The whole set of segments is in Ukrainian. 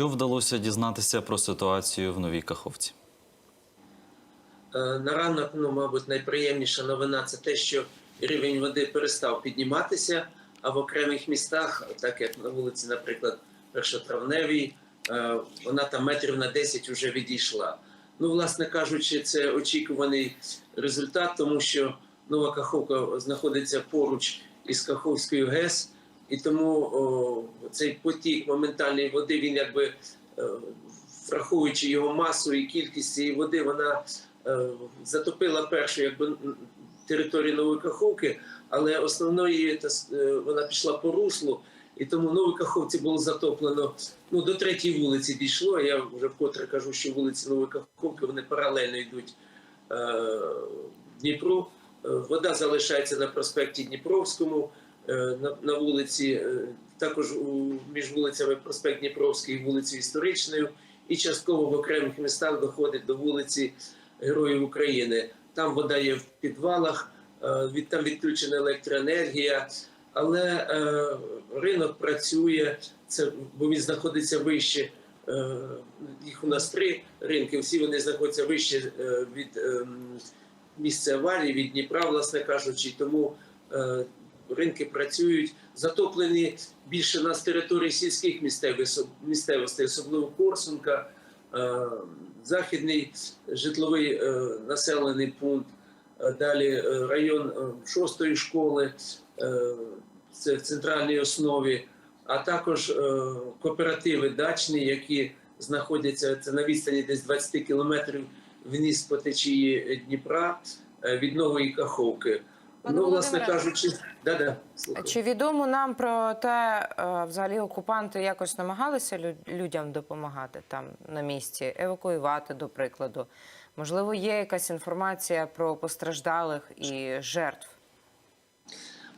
Що вдалося дізнатися про ситуацію в Новій Каховці? Е, На ранок, ну, мабуть, найприємніша новина це те, що рівень води перестав підніматися, а в окремих містах, так як на вулиці, наприклад, Першотравневій, е, вона там метрів на 10 вже відійшла. Ну, власне кажучи, це очікуваний результат, тому що Нова Каховка знаходиться поруч із Каховською ГЕС, і тому о, цей потік моментальної води, він якби е, враховуючи його масу і кількість цієї води, вона е, затопила першу якби, територію Нової Каховки, але основної та е, вона пішла по руслу, і тому в Каховці було затоплено. Ну, до третьої вулиці дійшло. Я вже вкотре кажу, що вулиці Нової Каховки вони паралельно йдуть е, Дніпру. Вода залишається на проспекті Дніпровському, на, на вулиці, е, також між вулицями проспект Дніпровський і вулицею Історичною, і частково в окремих містах доходить до вулиці Героїв України. Там вода є в підвалах, е, від там відключена електроенергія, але е, ринок працює, це, бо він знаходиться вище. е, Їх у нас три ринки, всі вони знаходяться вище е, від ем, місця аварії, від Дніпра, власне кажучи, тому е, ринки працюють. Затоплені більше на з території сільських місцевостей, особливо Корсунка, е, західний житловий е, населений пункт, е, далі район шостої школи, це в центральній основі, а також кооперативи дачні, які знаходяться це на відстані десь 20 кілометрів вниз по течії Дніпра від Нової Каховки. Пане ну, власне кажучи, да-да, слухаю. Чи відомо нам про те, е, взагалі окупанти якось намагалися лю- людям допомагати там на місці, евакуювати, до прикладу? Можливо, є якась інформація про постраждалих і жертв?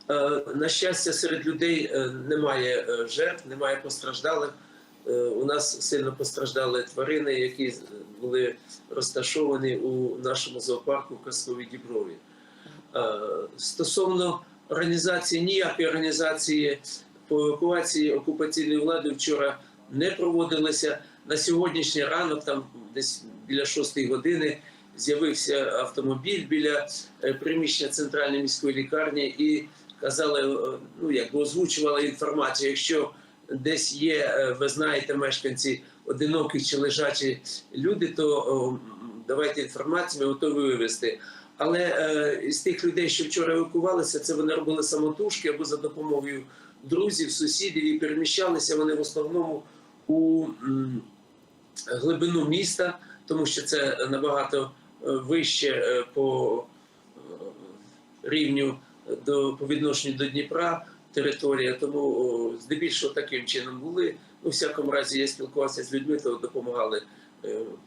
Е, На щастя, серед людей е, немає жертв, немає постраждалих. У нас сильно постраждали тварини, які були розташовані у нашому зоопарку в Казковій Діброві. Е, Стосовно організації, ніякої організації по евакуації окупаційної влади вчора не проводилися. На сьогоднішній ранок, там десь біля 6 години, з'явився автомобіль біля е, приміщення центральної міської лікарні і казали, е, ну якби озвучували інформацію. Якщо десь є, ви знаєте, мешканці одинокі чи лежачі люди, то давайте інформацію, ми готові вивезти. Але е, з тих людей, що вчора евакувалися, це вони робили самотужки або за допомогою друзів, сусідів і переміщалися вони в основному у глибину міста, тому що це набагато е, вище е, по рівню до по відношенню до Дніпра територія. Тому здебільшого таким чином були. У всякому разі, я спілкувався з людьми, то допомагали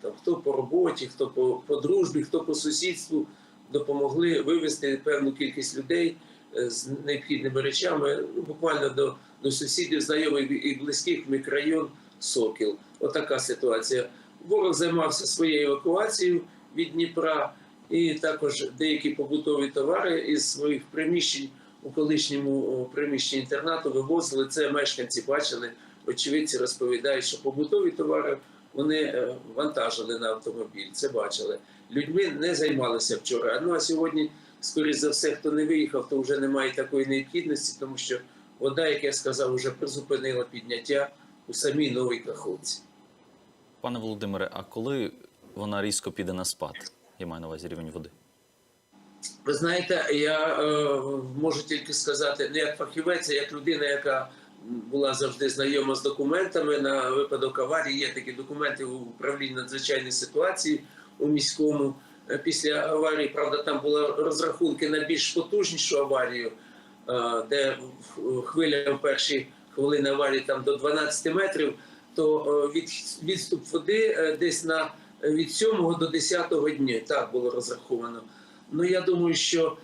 там хто по роботі, хто по, по дружбі, хто по сусідству. Допомогли вивезти певну кількість людей е, з необхідними речами, ну, буквально до, до сусідів, знайомих і близьких в мікрорайон Сокіл. Отака ситуація. Ворог займався своєю евакуацією від Дніпра, і також деякі побутові товари із своїх приміщень у колишньому приміщенні інтернату вивозили. Це мешканці бачили. Очевидці розповідають, що побутові товари вони е, вантажили на автомобіль. Це бачили. Людьми не займалися вчора. Ну а сьогодні, скоріш за все, хто не виїхав, то вже немає такої необхідності, тому що вода, як я сказав, вже призупинила підняття у самій новій каховці. Пане Володимире, а коли вона різко піде на спад? Я маю на увазі рівень води. Ви знаєте, я е, можу тільки сказати, не як фахівець, а як людина, яка була завжди знайома з документами на випадок аварії. Є такі документи у управлінні надзвичайної ситуації у міському. Е, Після аварії, правда, там були розрахунки на більш потужнішу аварію, е, де хвиля в перші хвилини аварії там до 12 метрів, то е, від, відступ води десь на від 7 до 10 дня так було розраховано. Ну я думаю, що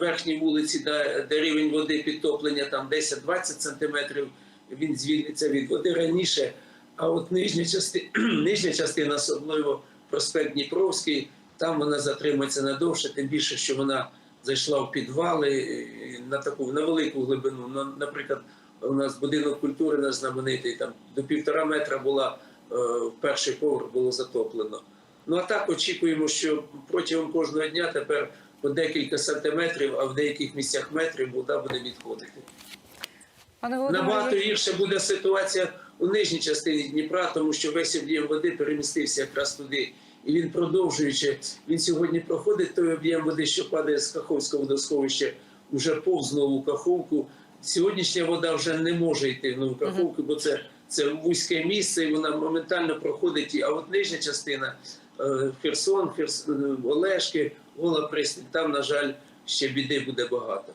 верхній вулиці, де, де рівень води підтоплення там 10-20 сантиметрів, він звільниться від води раніше. А от нижня частина, нижня частина, особливо проспект Дніпровський, там вона затримається надовше, тим більше, що вона зайшла в підвали е, на таку на велику глибину. Ну, наприклад, У нас будинок культури наш знаменитий, там до півтора метра була е, перший поверх було затоплено. Ну а так очікуємо, що протягом кожного дня тепер по декілька сантиметрів, а в деяких місцях метрів вода буде відходити. Набагато гірше буде ситуація у нижній частині Дніпра, тому що весь об'єм води перемістився якраз туди. І він продовжуючи, він сьогодні проходить той об'єм води, що падає з Каховського водосховища, вже повз нову Каховку. Сьогоднішня вода вже не може йти в нову Каховку, бо це, це вузьке місце, і вона моментально проходить. А от нижня частина е, Херсон, Херс... е, Олешки, Гола Пристань, там, на жаль, ще біди буде багато.